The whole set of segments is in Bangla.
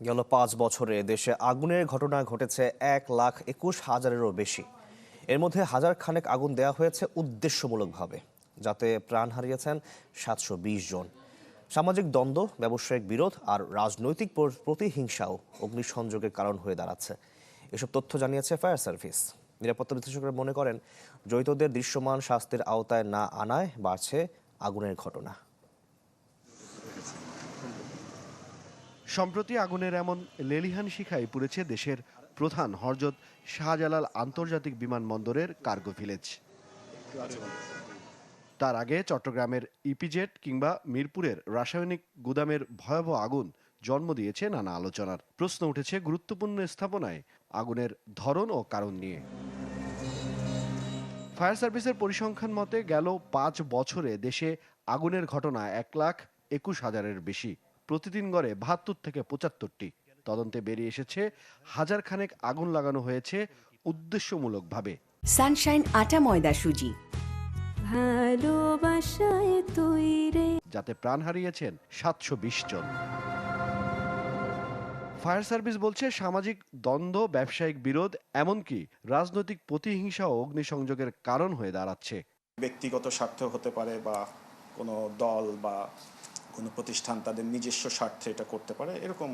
গেল পাঁচ বছরে দেশে আগুনের ঘটনা ঘটেছে এক লাখ একুশ হাজারেরও বেশি। এর মধ্যে হাজার খানেক আগুন দেওয়া হয়েছে উদ্দেশ্যমূলকভাবে, যাতে প্রাণ হারিয়েছেন সাতশো বিশ জন। সামাজিক দ্বন্দ্ব, ব্যবসায়িক বিরোধ আর রাজনৈতিক প্রতিহিংসাও অগ্নিসংযোগের কারণ হয়ে দাঁড়াচ্ছে। এসব তথ্য জানিয়েছে ফায়ার সার্ভিস। নিরাপত্তা বিশ্লেষকরা মনে করেন, জড়িতদের দৃশ্যমান শাস্তির আওতায় না আনায় বাড়ছে আগুনের ঘটনা। সম্প্রতি আগুনের এমন লেলিহান শিখায় পুড়েছে দেশের প্রধান হরজত শাহজালাল আন্তর্জাতিক বিমানবন্দরের কার্গো ভিলেজ। তার আগে চট্টগ্রামের ইপিজেট কিংবা মিরপুরের রাসায়নিক গুদামের ভয়াবহ আগুন জন্ম দিয়েছে নানা আলোচনার। প্রশ্ন উঠেছে গুরুত্বপূর্ণ স্থাপনায় আগুনের ধরন ও কারণ নিয়ে। ফায়ার সার্ভিসের পরিসংখ্যান মতে গেল পাঁচ বছরে দেশে আগুনের ঘটনা এক লাখ একুশ হাজারের বেশি। প্রতিদিন গড়ে বাহাত্তর থেকে পঁচাত্তরটি। তদন্তে বেরিয়ে এসেছে হাজার খানেক আগুন লাগানো হয়েছে উদ্দেশ্যমূলকভাবে। সানশাইন আটা ময়দা সুজি। ভালোবাসায় যাতে প্রাণ হারিয়েছেন সাতশো বিশ জন। ফায়ার সার্ভিস বলছে সামাজিক দ্বন্দ্ব ব্যবসায়িক বিরোধ এমনকি রাজনৈতিক প্রতিহিংসা ও অগ্নিসংযোগের কারণ হয়ে দাঁড়াচ্ছে। ব্যক্তিগত স্বার্থ হতে পারে বা কোনো দল বা কোনো প্রতিষ্ঠান তাদের নিজস্ব স্বার্থে এটা করতে পারে এরকম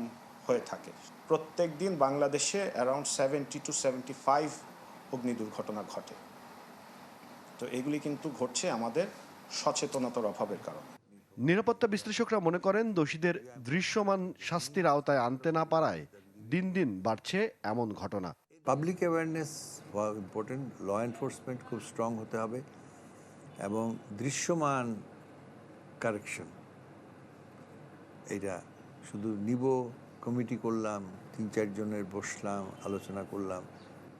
হয়ে থাকে। প্রত্যেক দিন বাংলাদেশে around seventy two seventy five অগ্নি দুর্ঘটনা ঘটে। তো এগুলি কিন্তু ঘটছে আমাদের সচেতনতার অভাবের কারণে। নিরাপত্তা বিশ্লেষকরা মনে করেন দোষীদের দৃশ্যমান শাস্তির আওতায় আনতে না পারায় দিন দিন বাড়ছে এমন ঘটনা। পাবলিক অ্যাওয়ারনেস হওয়া ইম্পর্টেন্ট ল এনফোর্সমেন্ট খুব স্ট্রং হতে হবে এবং দৃশ্যমান কারেকশন এটা শুধু নিব কমিটি করলাম তিন চারজনের বসলাম আলোচনা করলাম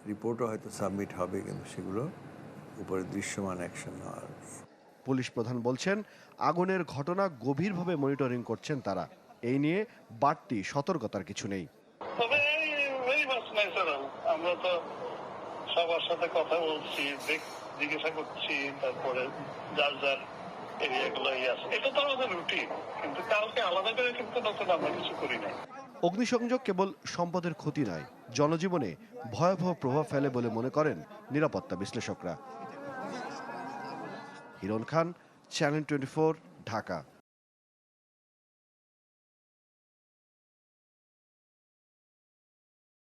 রিপোর্টও হয়তো সাবমিট হবে কিন্তু সেগুলো উপরে দৃশ্যমান অ্যাকশন নেওয়ার। পুলিশ প্রধান বলছেন আগুনের ঘটনা গভীরভাবে মনিটরিং করছেন তারা। এই নিয়ে বাড়তি সতর্কতার কিছু নেই। আমরা তো সবার সাথে কথা বলছি জিজ্ঞাসা করছি তারপরে যার যার অগ্নিসংযোগ কেবল সম্পদের ক্ষতি নয়, জনজীবনে ভয়াবহ প্রভাব ফেলে বলে মনে করেন নিরাপত্তা বিশ্লেষকরা। Hiran Khan channel twenty Dhaka.